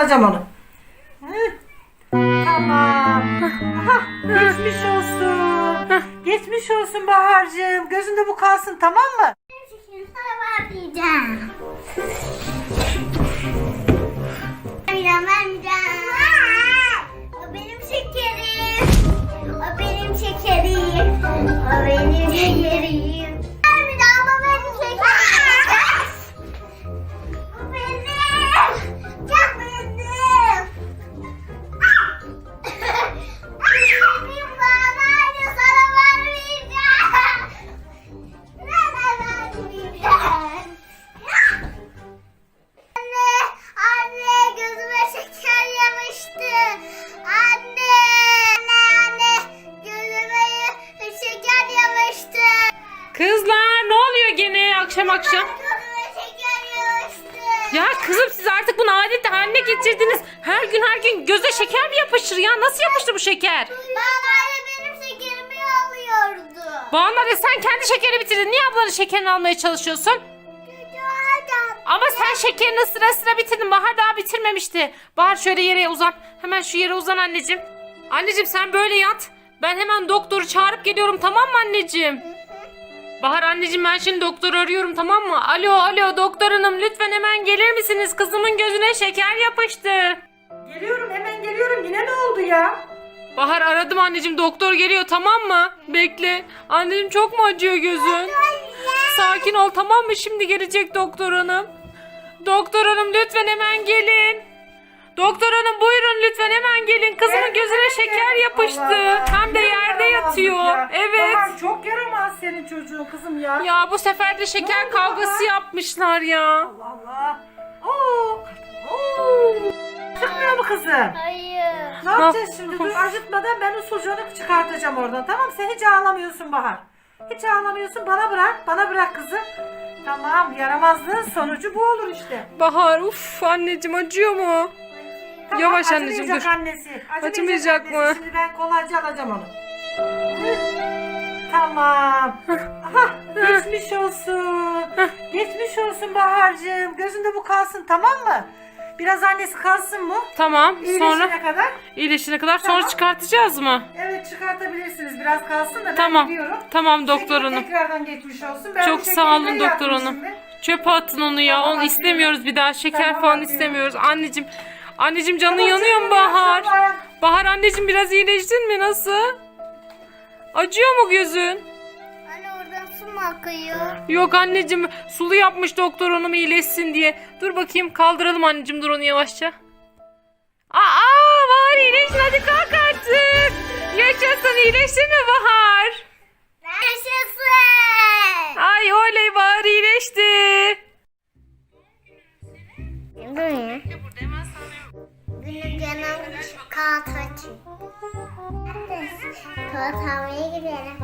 Alacağım onu. Tamam. Aha, geçmiş olsun. Geçmiş olsun Bahar'cığım. Gözünde bu kalsın tamam mı? Sana vermeyeceğim. Vermeyeceğim, vermeyeceğim. O benim şekerim. O benim şekerim. O benim şekerim. Akşam. Ya kızım siz artık bunu adet haline getirdiniz. Her gün her gün göze şeker mi yapışır ya? Nasıl yapıştı bu şeker? Bana benim şekerimi alıyordu. Ali sen kendi şekeri bitirdin. Niye ablanın şekerini almaya çalışıyorsun? Ama sen şekerini sıra sıra bitirdin. Bahar daha bitirmemişti. Bahar şöyle yere uzan. Hemen şu yere uzan anneciğim. Anneciğim sen böyle yat. Ben hemen doktoru çağırıp geliyorum tamam mı anneciğim? Bahar anneciğim ben şimdi doktoru arıyorum tamam mı? Alo alo doktor hanım lütfen hemen gelir misiniz? Kızımın gözüne şeker yapıştı. Geliyorum hemen geliyorum. Yine ne oldu ya? Bahar aradım anneciğim doktor geliyor tamam mı? Bekle. Anneciğim çok mu acıyor gözün? Sakin ol tamam mı? Şimdi gelecek doktor hanım. Doktor hanım lütfen hemen gelin. Doktor hanım buyurun lütfen hemen gelin. Kızımın Geldim, gözüne hemen şeker yapıştı. Allah Allah. Hem de Yine yerde yatıyor. ya. Evet. Bahar çok yaramaz senin çocuğun kızım ya. Ya bu sefer de şeker kavgası Bahar? yapmışlar ya. Allah Allah. Oo. Oo. Çıkmıyor mu kızım? Hayır. Ne yapacağız şimdi? Dur acıtmadan ben usulcunu çıkartacağım oradan. Tamam sen hiç ağlamıyorsun Bahar. Hiç ağlamıyorsun. Bana bırak. Bana bırak kızım. Tamam yaramazlığın sonucu bu olur işte. Bahar uf anneciğim acıyor mu? Tamam, Yavaş anneciğim, acımayacak dur. annesi. Acımayacak annesi. mı? Şimdi ben kolayca alacağım onu. Tamam. Aha, geçmiş olsun. Geçmiş olsun Bahar'cığım. Gözünde bu kalsın tamam mı? Biraz annesi kalsın mı? Tamam İyileşene sonra kadar. iyileşene kadar sonra Tamam. çıkartacağız mı? Evet çıkartabilirsiniz. Biraz kalsın da ben Tamam. gidiyorum. Tamam doktor hanım. Tekrardan geçmiş olsun. Ben Çok bu sağ olun de doktor hanım. şimdi. Çöpe atın onu ya. Tamam, onu istemiyoruz bir daha. Şeker Tamam, falan atıyorum. istemiyoruz. Anneciğim. Anneciğim canın yanıyor mu Bahar? Bahar anneciğim biraz iyileştin mi? Nasıl? Acıyor mu gözün? Anne oradan su mu akıyor? Yok anneciğim sulu yapmış doktor hanım iyileşsin diye. Dur bakayım kaldıralım anneciğim dur onu yavaşça. Aa Bahar iyileştin hadi kalk artık. Yaşasın iyileştin Almaya gidelim.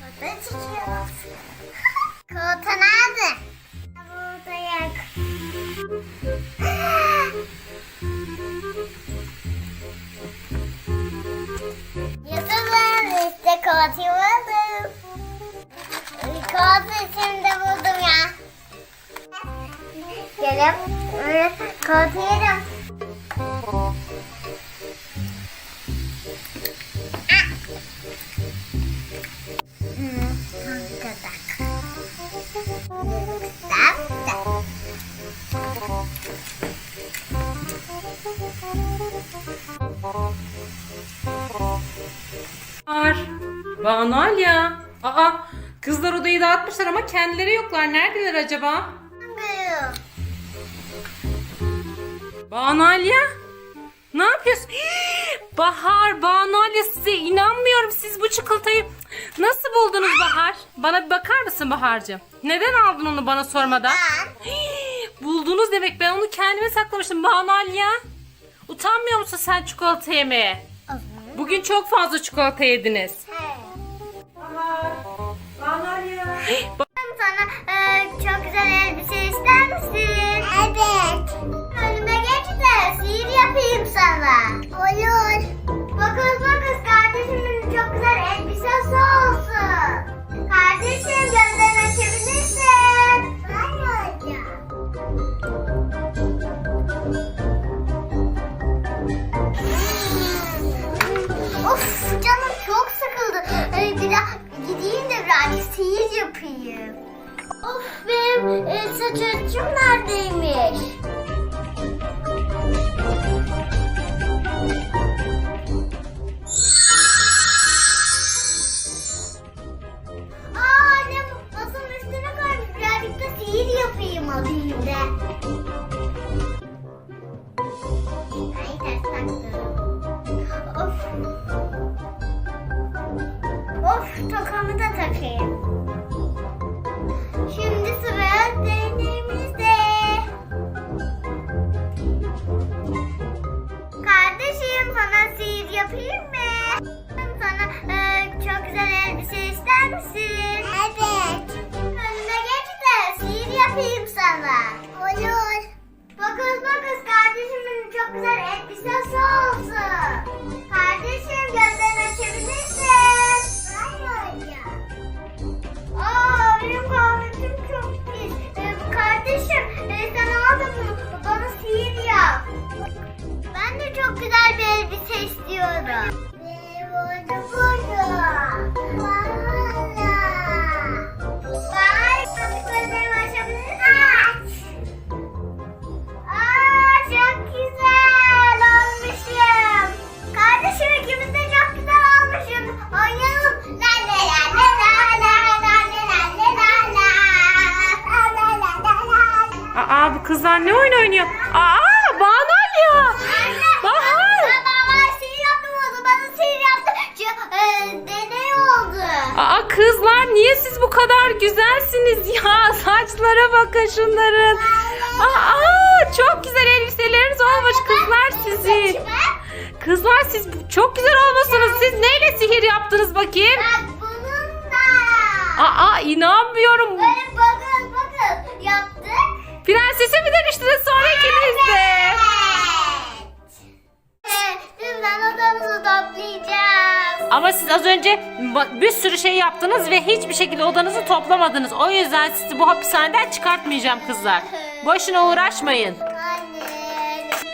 Burada çekiyoruz. İşte kağıt buldum. Kağıt şimdi buldum ya. Gelip kağıt yerim. Var. Banu ya. Aa kızlar odayı dağıtmışlar ama kendileri yoklar. Neredeler acaba? Banu Alya? Ne yapıyorsun? Hii! Bahar, Banu Alya size inanmıyorum. Siz bu çikolatayı nasıl buldunuz Bahar? Bana bir bakar mısın Bahar'cığım? Neden aldın onu bana sormadan? Hii! Buldunuz demek. Ben onu kendime saklamıştım Banu Alya. Utanmıyor musun sen çikolata yemeye? Bugün çok fazla çikolata yediniz. Bahar. Bahar ya. Sana e, çok güzel elbise ister misin? Evet de sihir yapayım sana. Olur. Bakız bakız kardeşimin çok güzel elbisesi olsun. Kardeşim gözlerini açabilirsin. Ben hocam. of canım çok sıkıldı. Ee, bir gideyim de birazcık sihir yapayım. Of benim e, saç örtüm neredeymiş? Tokamı da takayım. Şimdi sıra deneyimizde. Kardeşim sana sihir yapayım mı? Sana e, çok güzel elbise ister misin? Evet. Önüme geç de sihir yapayım sana. Olur. Bakız bakız kardeşimin çok güzel elbisesi olsun. Bana sihir yap. Ben de çok güzel bir elbise istiyorum. Burada burada. Bu kızlar ne oyun oynuyor? Aa Banu Alya. Anne, Bahar. Baba sihir yaptım oldu. Bana sihir yaptı. Deney oldu. Aa kızlar niye siz bu kadar güzelsiniz ya? Saçlara bakın şunların. Aa çok güzel elbiseleriniz olmuş kızlar sizin. Kızlar siz çok güzel olmuşsunuz. Siz neyle sihir yaptınız bakayım? Bak bununla. Aa inanmıyorum. Böyle bakın bakın yaptık. Prensese mi dönüştünüz sonra ikiniz de? Evet. Lütfen odamızı toplayacağız. Ama siz az önce bak bir sürü şey yaptınız ve hiçbir şekilde odanızı toplamadınız. O yüzden sizi bu hapishaneden çıkartmayacağım kızlar. Boşuna uğraşmayın. Anne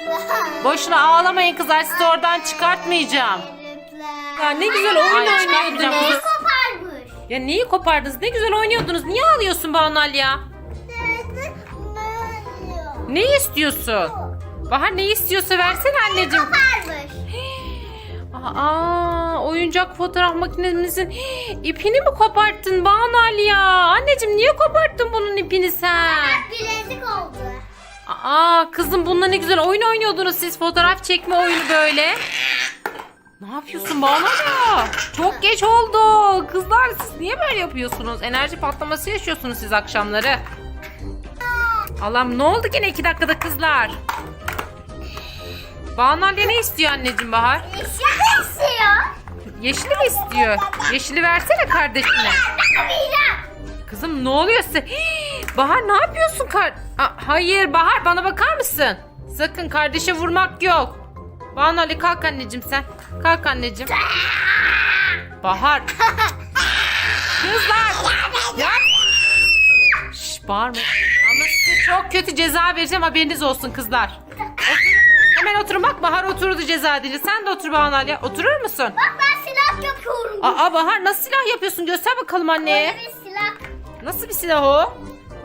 lütfen. Boşuna ağlamayın kızlar. Sizi oradan çıkartmayacağım. Lütfen. Ya ne güzel oyun oynuyordunuz. Ne koparmış? Ya neyi kopardınız? Ne güzel oynuyordunuz. Niye ağlıyorsun Banal ya? Ne istiyorsun? Bahar ne istiyorsa versene anneciğim. Koparmış. Aa, oyuncak fotoğraf makinemizin ipini mi koparttın Banal ya? Anneciğim niye koparttın bunun ipini sen? Bilezik oldu. Aa kızım bununla ne güzel oyun oynuyordunuz siz fotoğraf çekme oyunu böyle. Ne yapıyorsun Banu ya? Çok geç oldu. Kızlar siz niye böyle yapıyorsunuz? Enerji patlaması yaşıyorsunuz siz akşamları. Allah'ım ne oldu gene iki dakikada kızlar? Banu ne istiyor anneciğim Bahar? Eşya istiyor. Yeşili mi istiyor? Yeşili versene kardeşine. Kızım ne oluyor size? Hii, Bahar ne yapıyorsun? Kar Aa, hayır Bahar bana bakar mısın? Sakın kardeşe vurmak yok. Banu Ali kalk anneciğim sen. Kalk anneciğim. Bahar. Kızlar. Ya. Şş, bağırma. Çok kötü ceza vereceğim haberiniz olsun kızlar. Oturun. Hemen oturun bak Bahar oturdu ceza edince. Sen de otur Banu Ali. Oturur musun? Bak ben silah yapıyorum. Aa Bahar nasıl silah yapıyorsun? Göster bakalım anneye. Böyle bir silah. Nasıl bir silah o?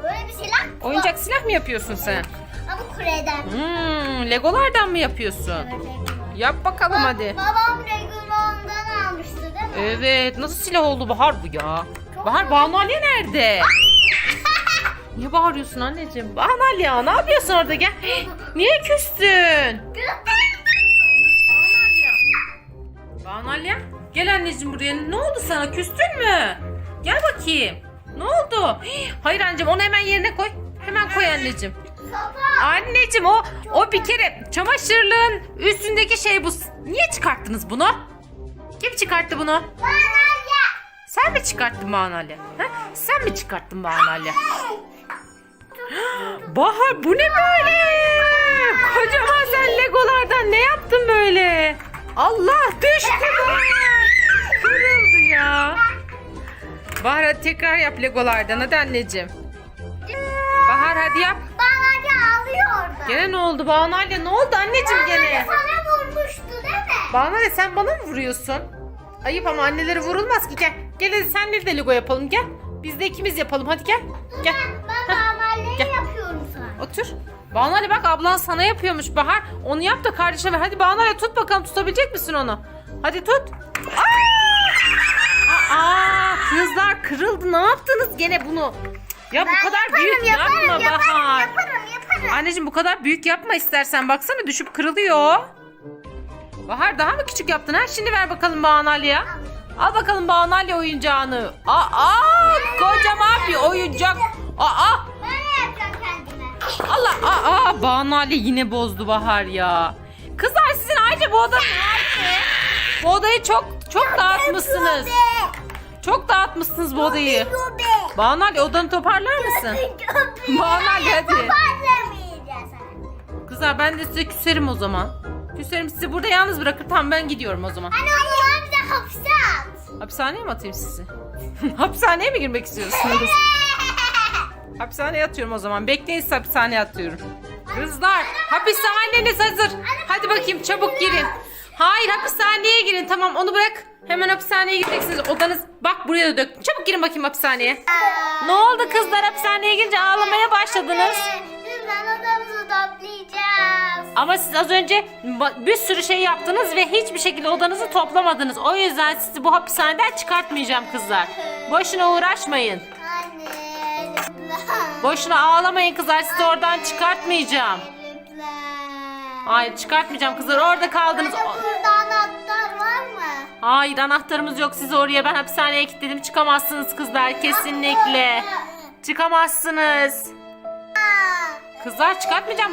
Böyle bir silah. Oyuncak silah mı yapıyorsun sen? Ama kureden. Hmm, Legolardan mı yapıyorsun? Yap bakalım hadi. Babam Legoland'dan almıştı değil mi? Evet, nasıl silah oldu Bahar bu ya? Bahar Banu Ali nerede? Niye bağırıyorsun anneciğim? Banu Ali ya ne yapıyorsun orada gel. Niye küstün? Banu Ali ya. Banu Ali ya, Gel anneciğim buraya. Ne oldu sana? Küstün mü? Gel bakayım. Ne oldu? Hayır anneciğim onu hemen yerine koy. Hemen koy anneciğim. Anneciğim o o bir kere çamaşırlığın üstündeki şey bu. Niye çıkarttınız bunu? Kim çıkarttı bunu? Sen mi çıkarttın Banu Ali? Ha? Sen mi çıkarttın Banu Ali? Bahar bu ne böyle? Kocaman sen legolardan ne yaptın böyle? Allah düştü bu. Kırıldı ya. Bahar hadi tekrar yap legolardan hadi anneciğim. Bahar hadi yap. Gel ağlıyor orada. Gene ne oldu Banu Ali? Ne oldu anneciğim gene? Sana vurmuştu değil mi? Banu Ali sen bana mı vuruyorsun? Ayıp ama annelere vurulmaz ki gel. Gel hadi senle de Lego yapalım gel. Biz de ikimiz yapalım hadi gel. Gel. Ben, ben Banu Ali bak ablan sana yapıyormuş Bahar. Onu yap da kardeşine ver. Hadi Banu Ali tut bakalım tutabilecek misin onu? Hadi tut. Aa! Aa, kızlar kırıldı. Ne yaptınız gene bunu? Ya bu kadar büyük yaparım, yapma yaparım, Bahar. yaparım, yaparım. Anneciğim bu kadar büyük yapma istersen. Baksana düşüp kırılıyor. Bahar daha mı küçük yaptın? Ha? Şimdi ver bakalım Banu Ali'ye. Al bakalım Banu Ali oyuncağını. Aa, aa, kocaman bir oyuncak. Aa. Allah aa, aa Banu Ali yine bozdu Bahar ya. Kızlar sizin ayrıca bu oda? Bu odayı çok çok dağıtmışsınız. Çok dağıtmışsınız bu odayı. Banu Ali odanı toparlar mısın? Banu Ali hadi. Kızlar ben de size küserim o zaman. Küserim sizi burada yalnız bırakır. Tamam ben gidiyorum o zaman. Anne o zaman bize hapse at. Hapishaneye mi atayım sizi? Hapishaneye mi girmek istiyorsunuz? Hapishaneye atıyorum o zaman. Bekleyin sizi hapishaneye atıyorum. Kızlar hapishaneniz hazır. Hadi bakayım çabuk girin. Hayır hapishaneye girin tamam onu bırak. Hemen hapishaneye gideceksiniz. Odanız bak buraya da döktüm. Çabuk girin bakayım hapishaneye. Ne oldu kızlar hapishaneye girince ağlamaya başladınız? Lütfen odamızı toplayacağız. Ama siz az önce bir sürü şey yaptınız ve hiçbir şekilde odanızı toplamadınız. O yüzden sizi bu hapishaneden çıkartmayacağım kızlar. Boşuna uğraşmayın. Boşuna ağlamayın kızlar. Sizi oradan çıkartmayacağım. Hayır çıkartmayacağım kızlar. Orada kaldınız. Burada anahtar var mı? Hayır anahtarımız yok. Sizi oraya ben hapishaneye kilitledim. Çıkamazsınız kızlar. Kesinlikle. Çıkamazsınız. Kızlar çıkartmayacağım.